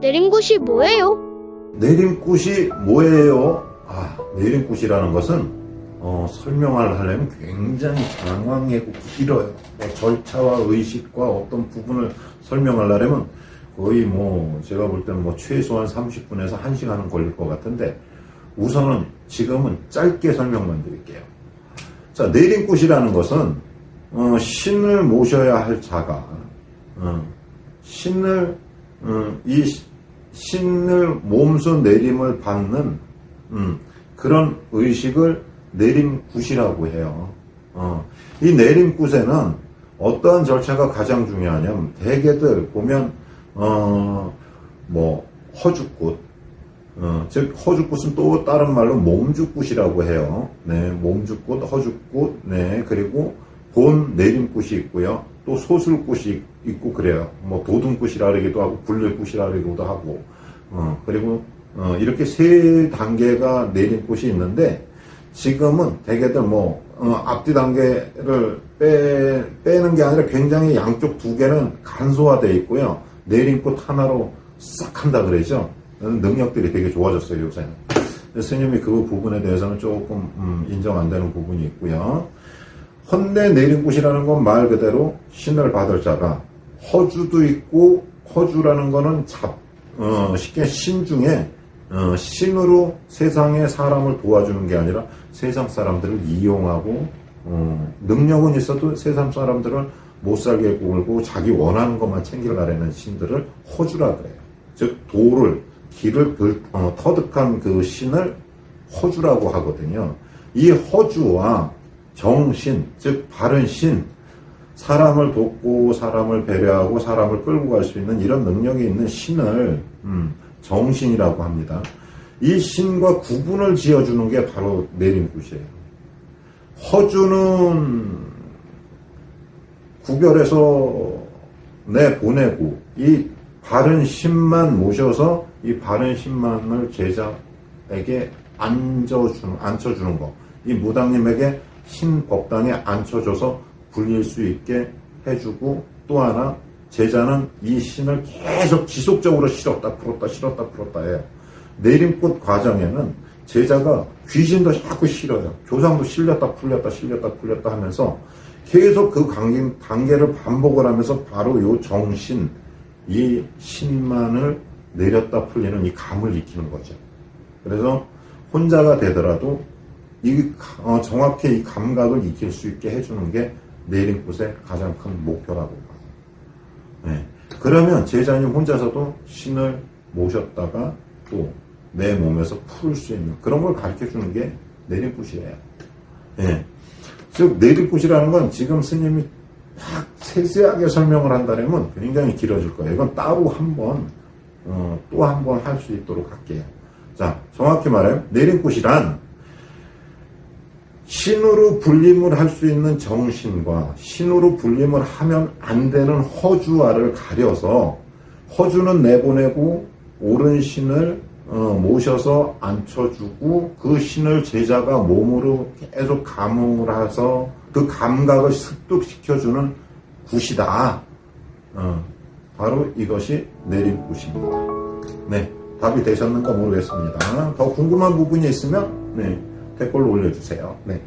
내림굿이 뭐예요? 내림굿이 뭐예요? 아, 내림굿이라는 것은 어, 설명을 하려면 굉장히 장황하고 길어요. 뭐 절차와 의식과 어떤 부분을 설명하려면 거의 뭐 제가 볼 때는 뭐 최소한 30분에서 1시간은 걸릴 것 같은데 우선은 지금은 짧게 설명만 드릴게요. 자, 내림굿이라는 것은 어, 신을 모셔야 할 자가 어, 신을 어, 이 시- 신을 몸소 내림을 받는 음, 그런 의식을 내림굿이라고 해요. 어, 이 내림굿에는 어떠한 절차가 가장 중요하냐면 대개들 보면 어, 뭐 허죽굿 어, 즉 허죽굿은 또 다른 말로 몸죽굿이라고 해요. 네, 몸죽굿, 허죽굿, 네 그리고 본 내림굿이 있고요. 또 소술굿이 있고 그래요. 뭐 도둠굿이라 그러기도 하고 불릴굿이라 그러기도 하고 어, 그리고 어, 이렇게 세 단계가 내림굿이 있는데 지금은 대개들 뭐 어, 앞뒤 단계를 빼, 빼는 게 아니라 굉장히 양쪽 두 개는 간소화되어 있고요. 내림굿 하나로 싹 한다 그러죠. 능력들이 되게 좋아졌어요 요새는. 스님이 그 부분에 대해서는 조금 음, 인정 안 되는 부분이 있고요. 헌내 내림굿이라는 건 말 그대로 신을 받을 자가 허주도 있고 허주라는 거는 잡 어, 쉽게 신 중에 어, 신으로 세상의 사람을 도와주는 게 아니라 세상 사람들을 이용하고 어, 능력은 있어도 세상 사람들을 못 살게 굴고 자기 원하는 것만 챙기려는 신들을 허주라 그래요. 즉 도를 길을 들- 어, 터득한 그 신을 허주라고 하거든요. 이 허주와 정신, 즉 바른 신, 사람을 돕고 사람을 배려하고 사람을 끌고 갈 수 있는 이런 능력이 있는 신을 음, 정신이라고 합니다. 이 신과 구분을 지어주는 게 바로 내림굿이에요. 허주는 구별해서 내보내고 이 바른 신만 모셔서 이 바른 신만을 제자에게 앉아주는, 앉혀주는 거. 이 무당님에게 신 법당에 앉혀줘서 불릴 수 있게 해주고 또 하나 제자는 이 신을 계속 지속적으로 실었다 풀었다 실었다 풀었다 해요. 내림꽃 과정에는 제자가 귀신도 자꾸 실어요. 조상도 실렸다 풀렸다 실렸다 풀렸다 하면서 계속 그 관계, 단계를 반복을 하면서 바로 요 정신, 이 신만을 내렸다 풀리는 이 감을 익히는 거죠. 그래서 혼자가 되더라도 이 어, 정확히 이 감각을 익힐 수 있게 해주는 게 내림굿의 가장 큰 목표라고 봐요. 네. 그러면 제자님 혼자서도 신을 모셨다가 또 내 몸에서 풀 수 있는 그런 걸 가르쳐 주는 게 내림굿이에요. 예. 즉, 내림굿이라는 건 지금 스님이 막 세세하게 설명을 한다면 굉장히 길어질 거예요. 이건 따로 한 번, 어, 또 한 번 할 수 있도록 할게요. 자, 정확히 말하면 내림굿이란 신으로 불림을 할 수 있는 정신과 신으로 불림을 하면 안 되는 허주와를 가려서 허주는 내보내고 옳은 신을 어, 모셔서 앉혀주고 그 신을 제자가 몸으로 계속 감흥을 해서 그 감각을 습득시켜주는 굿이다. 어, 바로 이것이 내림굿입니다. 네, 답이 되셨는가 모르겠습니다. 더 궁금한 부분이 있으면 네, 댓글로 올려주세요. 네.